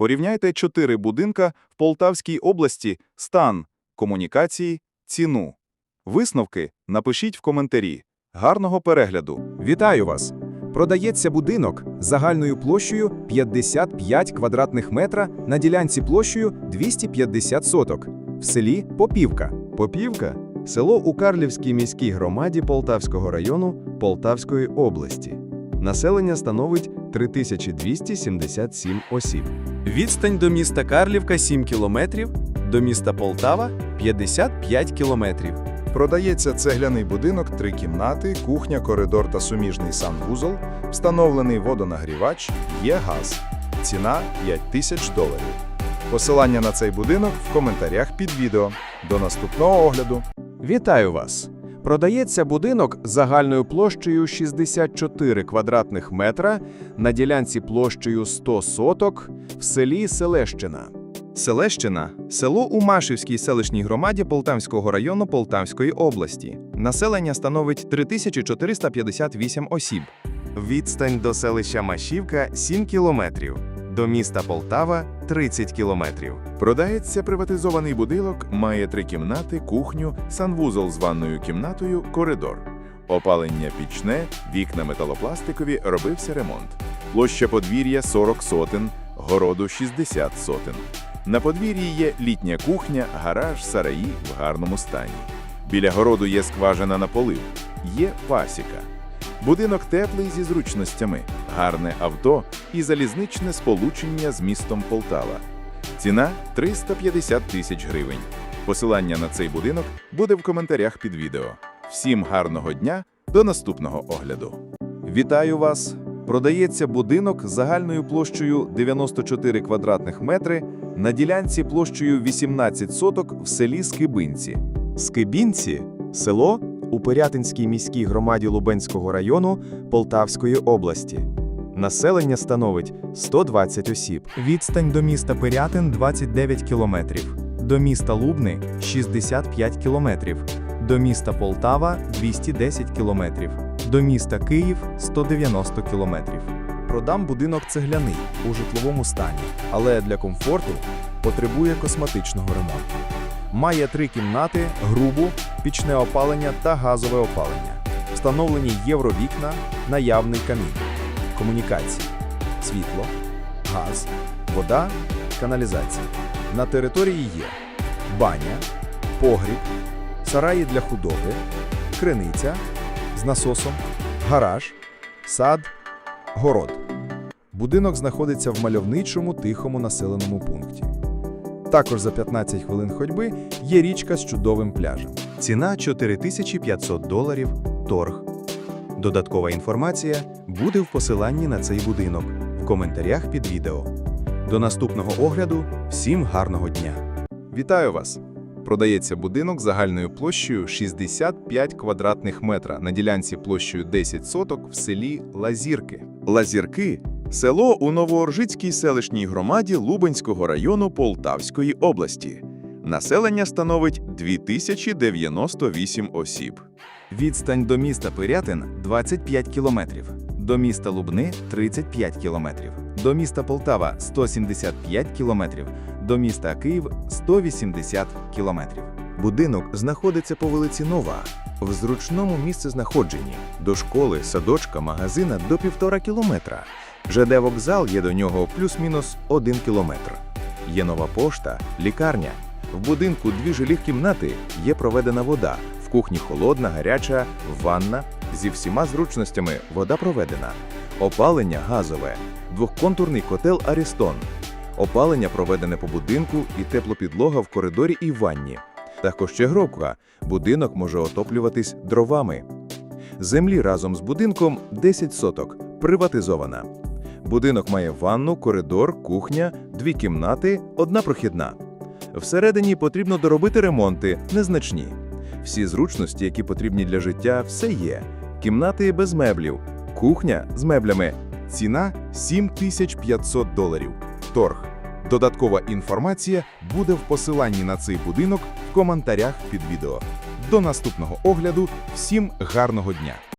Порівняйте чотири будинка в Полтавській області, стан, комунікації, ціну. Висновки напишіть в коментарі. Гарного перегляду! Вітаю вас! Продається будинок загальною площею 55 квадратних метра на ділянці площею 250 соток в селі Попівка. Попівка село у Карлівській міській громаді Полтавського району Полтавської області. Населення становить 3277 осіб. Відстань до міста Карлівка 7 кілометрів, до міста Полтава 55 кілометрів. Продається цегляний будинок, три кімнати, кухня, коридор та суміжний санвузол, встановлений водонагрівач, є газ. Ціна 5 тисяч доларів. Посилання на цей будинок в коментарях під відео. До наступного огляду. Вітаю вас! Продається будинок загальною площею 64 квадратних метра на ділянці площею 100 соток в селі Селещина. Селещина село у Машівській селищній громаді Полтавського району Полтавської області. Населення становить 3458 осіб. Відстань до селища Машівка 7 кілометрів. До міста Полтава 30 кілометрів. Продається приватизований будинок, має три кімнати, кухню, санвузол з ванною кімнатою, коридор. Опалення пічне, вікна металопластикові, робився ремонт. Площа подвір'я 40 сотен, городу 60 сотен. На подвір'ї є літня кухня, гараж, сараї в гарному стані. Біля городу є скважина на полив, є пасіка. Будинок теплий зі зручностями, гарне авто і залізничне сполучення з містом Полтава. Ціна 350 тисяч гривень. Посилання на цей будинок буде в коментарях під відео. Всім гарного дня, до наступного огляду. Вітаю вас! Продається будинок загальною площею 94 квадратних метри на ділянці площею 18 соток в селі Скибинці. Скибінці село у Пирятинській міській громаді Лубенського району Полтавської області. Населення становить 120 осіб. Відстань до міста Пирятин 29 кілометрів. До міста Лубни 65 кілометрів. До міста Полтава 210 кілометрів. До міста Київ 190 кілометрів. Продам будинок цегляний у житловому стані, але для комфорту потребує косметичного ремонту. Має три кімнати, грубу, пічне опалення та газове опалення. Встановлені євровікна, наявний камін. Комунікації, світло, газ, вода, каналізація. На території є баня, погріб, сараї для худоби, криниця з насосом, гараж, сад, город. Будинок знаходиться в мальовничому тихому населеному пункті. Також за 15 хвилин ходьби є річка з чудовим пляжем. Ціна 4500 доларів. Додаткова інформація буде в посиланні на цей будинок в коментарях під відео. До наступного огляду всім гарного дня! Вітаю вас! Продається будинок загальною площею 65 квадратних метра на ділянці площею 10 соток в селі Лазірки. Лазірки село у Новооржицькій селищній громаді Лубенського району Полтавської області. Населення становить 2098 осіб. Відстань до міста Пирятин 25 кілометрів, до міста Лубни 35 кілометрів, до міста Полтава 175 кілометрів, до міста Київ 180 кілометрів. Будинок знаходиться по вулиці Нова, в зручному місцезнаходженні. До школи, садочка, магазина до півтора кілометра. ЖД вокзал є до нього плюс-мінус один кілометр. Є нова пошта, лікарня. В будинку дві жилі кімнати, є проведена вода. В кухні холодна, гаряча, ванна. Зі всіма зручностями вода проведена. Опалення газове, двохконтурний котел Арістон. Опалення проведене по будинку і теплопідлога в коридорі і ванні. Також чегровка. Будинок може отоплюватись дровами. Землі разом з будинком 10 соток. Приватизована. Будинок має ванну, коридор, кухня, дві кімнати, одна прохідна. Всередині потрібно доробити ремонти, незначні. Всі зручності, які потрібні для життя, все є. Кімнати без меблів, кухня з меблями. Ціна 7500 доларів. Торг. Додаткова інформація буде в посиланні на цей будинок в коментарях під відео. До наступного огляду. Всім гарного дня!